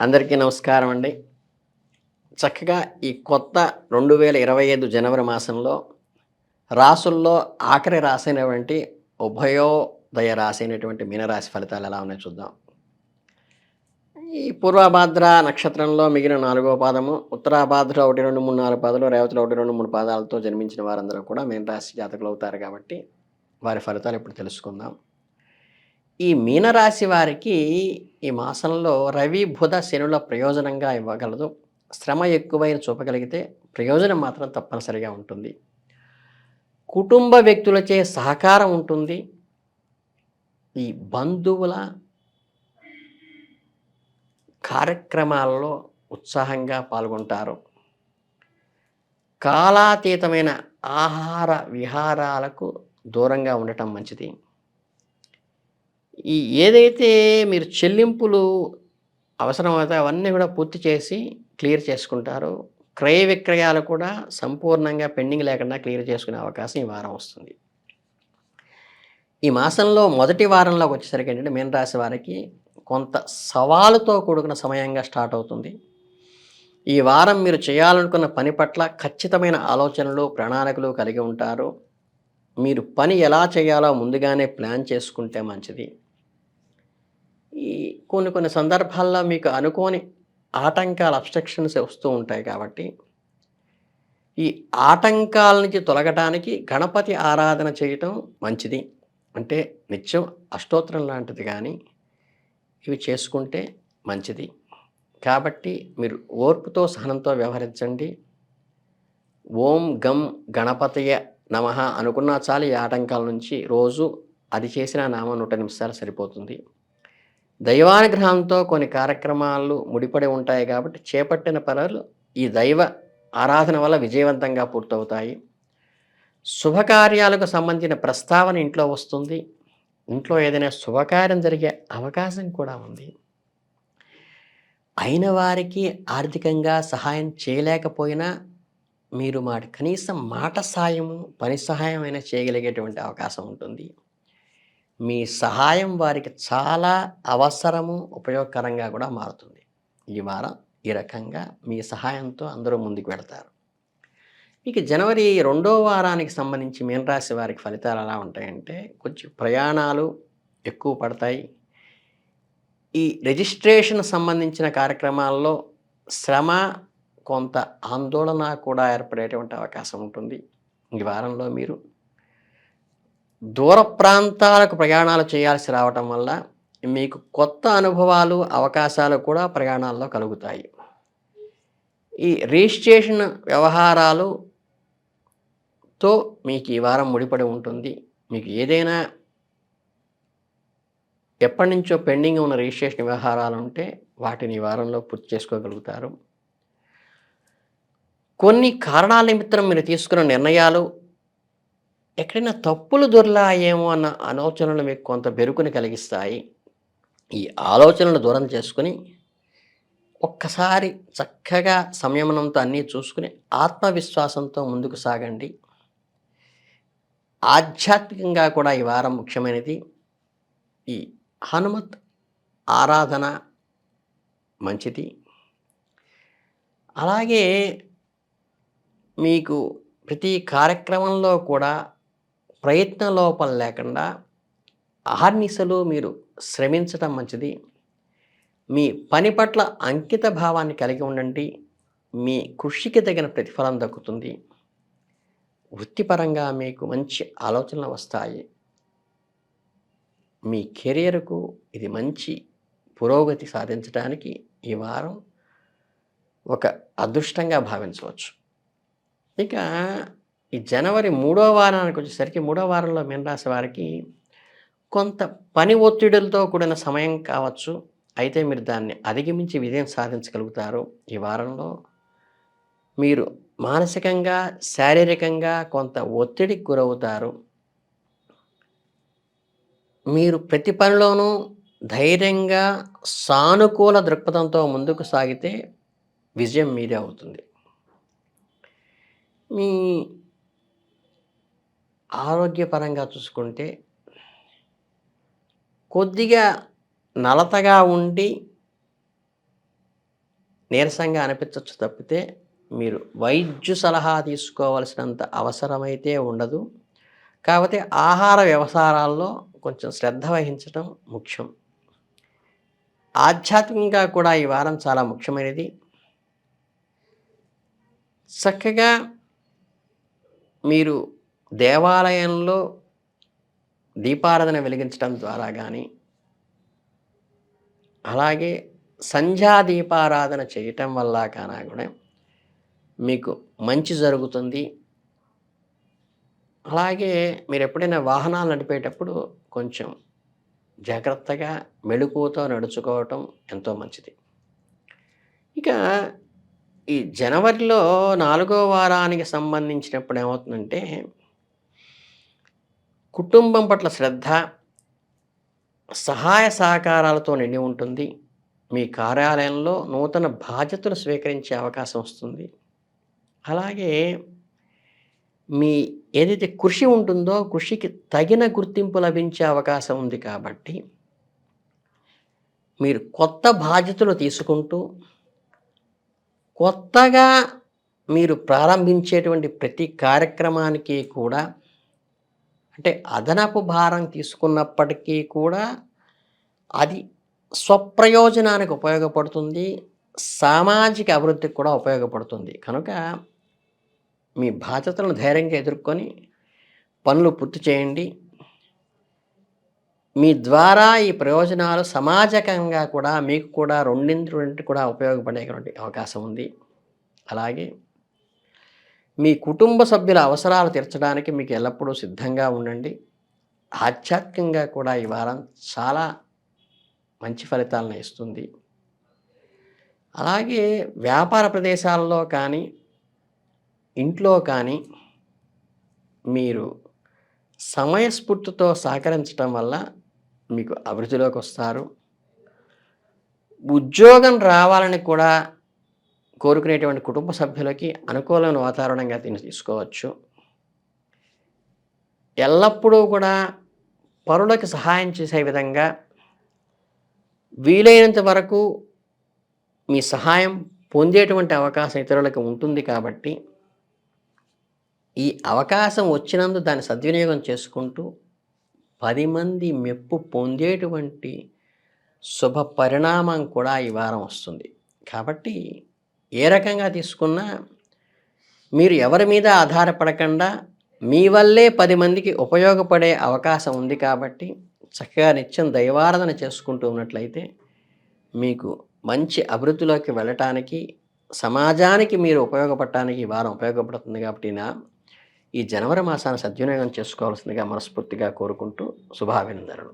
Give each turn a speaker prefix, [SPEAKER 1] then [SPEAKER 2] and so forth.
[SPEAKER 1] అందరికీ నమస్కారం అండి. చక్కగా ఈ కొత్త రెండు వేల ఇరవై ఐదు జనవరి మాసంలో రాసుల్లో ఆఖరి రాసైనటువంటి ఉభయోదయ రాసైనటువంటి మీనరాశి ఫలితాలు ఎలా ఉన్నాయో చూద్దాం. ఈ పూర్వభాద్ర నక్షత్రంలో మిగిలిన నాలుగో పాదము ఉత్తరాభాద్ర ఒకటి రెండు మూడు నాలుగు పాదాలు రేవతిలో ఒకటి రెండు మూడు పాదాలతో జన్మించిన వారందరూ కూడా మీనరాశి జాతకులు అవుతారు కాబట్టి వారి ఫలితాలు ఇప్పుడు తెలుసుకుందాం. ఈ మీనరాశి వారికి ఈ మాసంలో రవి బుధ శనుల ప్రయోజనంగా ఇవ్వగలదు. శ్రమ ఎక్కువైన చూపగలిగితే ప్రయోజనం మాత్రం తప్పనిసరిగా ఉంటుంది. కుటుంబ వ్యక్తులచే సహకారం ఉంటుంది. ఈ బంధువుల కార్యక్రమాల్లో ఉత్సాహంగా పాల్గొంటారు. కాలాతీతమైన ఆహార విహారాలకు దూరంగా ఉండటం మంచిది. ఈ ఏదైతే మీరు చెల్లింపులు అవసరమైతే అవన్నీ కూడా పూర్తి చేసి క్లియర్ చేసుకుంటారు క్రయ విక్రయాలు కూడా సంపూర్ణంగా పెండింగ్ లేకుండా క్లియర్ చేసుకునే అవకాశం ఈ వారం వస్తుంది. ఈ మాసంలో మొదటి వారంలోకి వచ్చేసరికి ఏంటంటే మీనరాశి వారికి కొంత సవాలుతో కూడుకున్న సమయంగా స్టార్ట్ అవుతుంది. ఈ వారం మీరు చేయాలనుకున్న పని పట్ల ఖచ్చితమైన ఆలోచనలు ప్రణాళికలు కలిగి ఉంటారు. మీరు పని ఎలా చేయాలో ముందుగానే ప్లాన్ చేసుకుంటే మంచిది. ఈ కొన్ని కొన్ని సందర్భాల్లో మీకు అనుకోని ఆటంకాలు అబ్స్ట్రక్షన్స్ వస్తూ ఉంటాయి కాబట్టి ఈ ఆటంకాల నుంచి తొలగటానికి గణపతి ఆరాధన చేయటం మంచిది. అంటే నిత్యం అష్టోత్తరం లాంటిది కానీ ఇవి చేసుకుంటే మంచిది. కాబట్టి మీరు ఓర్పుతో సహనంతో వ్యవహరించండి. ఓం గం గణపతయ నమ అనుకున్నా చాలు ఈ ఆటంకాల నుంచి రోజు అది చేసిన నామం నూట నిమిషాలు సరిపోతుంది. దైవానుగ్రహంతో కొన్ని కార్యక్రమాలు ముడిపడి ఉంటాయి కాబట్టి చేపట్టిన పనులు ఈ దైవ ఆరాధన వల్ల విజయవంతంగా పూర్తవుతాయి. శుభకార్యాలకు సంబంధించిన ప్రస్తావన ఇంట్లో వస్తుంది. ఇంట్లో ఏదైనా శుభకార్యం జరిగే అవకాశం కూడా ఉంది. అయిన వారికి ఆర్థికంగా సహాయం చేయలేకపోయినా మీరు మాట కనీసం మాట సాయము పని సహాయం అయినా చేయగలిగేటువంటి అవకాశం ఉంటుంది. మీ సహాయం వారికి చాలా అవసరము ఉపయోగకరంగా కూడా మారుతుంది. ఈ వారం ఈ రకంగా మీ సహాయంతో అందరూ ముందుకు వెళతారు. ఇక జనవరి రెండో వారానికి సంబంధించి మీనరాశి వారికి ఫలితాలు ఎలా ఉంటాయంటే కొంచెం ప్రయాణాలు ఎక్కువ పడతాయి. ఈ రిజిస్ట్రేషన్ సంబంధించిన కార్యక్రమాల్లో శ్రమ కొంత ఆందోళన కూడా ఏర్పడేటువంటి అవకాశం ఉంటుంది. ఈ వారంలో మీరు దూర ప్రాంతాలకు ప్రయాణాలు చేయాల్సి రావటం వల్ల మీకు కొత్త అనుభవాలు అవకాశాలు కూడా ప్రయాణాల్లో కలుగుతాయి. ఈ రిజిస్ట్రేషన్ వ్యవహారాలుతో మీకు ఈ వారం ముడిపడి ఉంటుంది. మీకు ఏదైనా ఎప్పటి నుంచో పెండింగ్ ఉన్న రిజిస్ట్రేషన్ వ్యవహారాలు ఉంటే వాటిని ఈ వారంలో పూర్తి చేసుకోగలుగుతారు. కొన్ని కారణాల నిమిత్తం మీరు తీసుకున్న నిర్ణయాలు ఎక్కడైనా తప్పులు దొరలాయేమో అన్న ఆలోచనలు మీకు కొంత బెరుకుని కలిగిస్తాయి. ఈ ఆలోచనలు దూరం చేసుకుని ఒక్కసారి చక్కగా సంయమనంతో అన్నీ చూసుకుని ఆత్మవిశ్వాసంతో ముందుకు సాగండి. ఆధ్యాత్మికంగా కూడా ఈ వారం ముఖ్యమైనది. ఈ హనుమత్ ఆరాధన మంచిది. అలాగే మీకు ప్రతి కార్యక్రమంలో కూడా ప్రయత్న లోపం లేకుండా అహర్నిశలు మీరు శ్రమించటం మంచిది. మీ పని పట్ల అంకిత భావాన్ని కలిగి ఉండండి. మీ కృషికి తగిన ప్రతిఫలం దక్కుతుంది. వృత్తిపరంగా మీకు మంచి ఆలోచనలు వస్తాయి. మీ కెరియర్కు ఇది మంచి పురోగతి సాధించడానికి ఈ వారం ఒక అదృష్టంగా భావించవచ్చు. ఇక ఈ జనవరి మూడో వారానికి వచ్చేసరికి మూడో వారంలో మీనరాశి వారికి కొంత పని ఒత్తిడులతో కూడిన సమయం కావచ్చు. అయితే మీరు దాన్ని అధిగమించి విజయం సాధించగలుగుతారు. ఈ వారంలో మీరు మానసికంగా శారీరకంగా కొంత ఒత్తిడికి గురవుతారు. మీరు ప్రతి పనిలోనూ ధైర్యంగా సానుకూల దృక్పథంతో ముందుకు సాగితే విజయం మీదే అవుతుంది. మీ ఆరోగ్యపరంగా చూసుకుంటే కొద్దిగా నలతగా ఉండి నీరసంగా అనిపించవచ్చు తప్పితే మీరు వైద్య సలహా తీసుకోవాల్సినంత అవసరమైతే ఉండదు. కాకపోతే ఆహార వ్యవహారాల్లో కొంచెం శ్రద్ధ వహించడం ముఖ్యం. ఆధ్యాత్మికంగా కూడా ఈ వారం చాలా ముఖ్యమైనది. చక్కగా మీరు దేవాలయంలో దీపారాధన వెలిగించడం ద్వారా కానీ అలాగే సంధ్యా దీపారాధన చేయటం వల్ల కానా కూడా మీకు మంచి జరుగుతుంది. అలాగే మీరు ఎప్పుడైనా వాహనాలు నడిపేటప్పుడు కొంచెం జాగ్రత్తగా మెళుకువతో నడుచుకోవటం ఎంతో మంచిది. ఇక ఈ జనవరిలో నాలుగో వారానికి సంబంధించినప్పుడు ఏమవుతుందంటే కుటుంబం పట్ల శ్రద్ధ సహాయ సహకారాలతో నిండి ఉంటుంది. మీ కార్యాలయంలో నూతన బాధ్యతలు స్వీకరించే అవకాశం వస్తుంది. అలాగే మీ ఏదైతే కృషి ఉంటుందో కృషికి తగిన గుర్తింపు లభించే అవకాశం ఉంది కాబట్టి మీరు కొత్త బాధ్యతలు తీసుకుంటూ కొత్తగా మీరు ప్రారంభించేటువంటి ప్రతి కార్యక్రమానికి కూడా అంటే అదనపు భారం తీసుకున్నప్పటికీ కూడా అది స్వప్రయోజనానికి ఉపయోగపడుతుంది సామాజిక అభివృద్ధికి కూడా ఉపయోగపడుతుంది. కనుక మీ బాధ్యతలను ధైర్యంగా ఎదుర్కొని పనులు పూర్తి చేయండి. మీ ద్వారా ఈ ప్రయోజనాలు సమాజకంగా కూడా మీకు కూడా రెండింటి రెండింటి కూడా ఉపయోగపడేటువంటి అవకాశం ఉంది. అలాగే మీ కుటుంబ సభ్యుల అవసరాలు తీర్చడానికి మీకు ఎల్లప్పుడూ సిద్ధంగా ఉండండి. ఆధ్యాత్మికంగా కూడా ఈ వారం చాలా మంచి ఫలితాలను ఇస్తుంది. అలాగే వ్యాపార ప్రదేశాల్లో కానీ ఇంట్లో కానీ మీరు సమయస్ఫూర్తితో సహకరించడం వల్ల మీకు అభివృద్ధిలోకి వస్తారు. ఉద్యోగం రావాలని కూడా కోరుకునేటువంటి కుటుంబ సభ్యులకి అనుకూలమైన వాతావరణంగా దీన్ని తీసుకోవచ్చు. ఎల్లప్పుడూ కూడా పరులకు సహాయం చేసే విధంగా వీలైనంత వరకు మీ సహాయం పొందేటువంటి అవకాశం ఇతరులకు ఉంటుంది కాబట్టి ఈ అవకాశం వచ్చినందు దాన్ని సద్వినియోగం చేసుకుంటూ పది మంది మెప్పు పొందేటువంటి శుభ పరిణామం కూడా ఈ వారం వస్తుంది. కాబట్టి ఏ రకంగా తీసుకున్నా మీరు ఎవరి మీద ఆధారపడకుండా మీ వల్లే పది మందికి ఉపయోగపడే అవకాశం ఉంది కాబట్టి చక్కగా నిత్యం దైవారాధన చేసుకుంటూ ఉన్నట్లయితే మీకు మంచి అభివృద్ధిలోకి వెళ్ళటానికి సమాజానికి మీరు ఉపయోగపడటానికి ఈ వారం ఉపయోగపడుతుంది కాబట్టి నా ఈ జనవరి మాసాన్ని సద్వినియోగం చేసుకోవాల్సిందిగా మనస్ఫూర్తిగా కోరుకుంటూ శుభాభినందనలు.